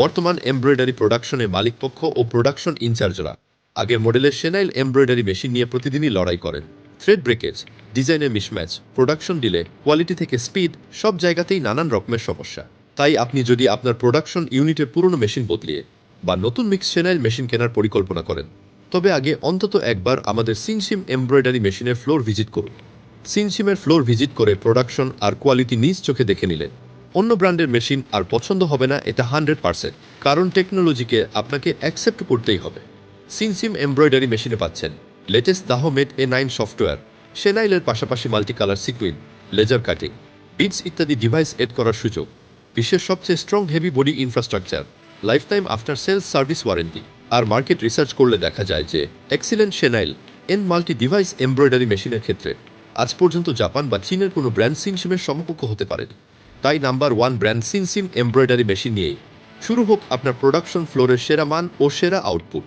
বর্তমান এমব্রয়ডারি প্রোডাকশনে মালিকপক্ষ ও প্রোডাকশন ইনচার্জরা। আগের মডেলের সেনাইল এমব্রয়ডারি মেশিন নিয়ে প্রতিদিনই লড়াই করেন। থ্রেড ব্রেকেজ, ডিজাইনের মিসম্যাচ, প্রোডাকশন ডিলে, কোয়ালিটি থেকে স্পিড, সব জায়গাতেই নানান রকমের সমস্যা। তাই আপনি যদি আপনার প্রোডাকশন ইউনিটের পুরনো মেশিন বদলিয়ে বা নতুন মিক্স সেনাইল মেশিন কেনার পরিকল্পনা করেন, তবে আগে অন্তত একবার আমাদের সিনসিম এমব্রয়ডারি মেশিনের ফ্লোর ভিজিট করুন। সিনসিমের ফ্লোর ভিজিট করে প্রোডাকশন আর কোয়ালিটি নিজ চোখে দেখে নিলেন। অন্য ব্র্যান্ডের মেশিন আর পছন্দ হবে না, এটা হান্ড্রেড পার্সেন্ট। কারণ টেকনোলজিকে আপনাকে অ্যাকসেপ্ট করতেই হবে। সিনসিম এমব্রয়ডারি মেশিনে পাচ্ছেন। লেটেস্ট দাহমেট এ নাইন সফটওয়্যার সেনাইলের পাশাপাশি multi colour sequin laser cutting beads ইত্যাদি ডিভাইস এড করার সুযোগ। বিশ্বের সবচেয়ে strong heavy body infrastructure life time after sales service warranty আর মার্কেট রিসার্চ করলে দেখা যায় যে excellent সেনাইল N multi device embroidery মেশিনের ক্ষেত্রে। আজ পর্যন্ত জাপান বা চীনের কোনো ব্র্যান্ড সিনসিমের সমকক্ষ হতে পারেনি। তাই number one brand Sinsim embroidery machine নিয়ে শুরু হোক আপনার প্রোডাকশন ফ্লোরের সেরা মান ও সেরা আউটপুট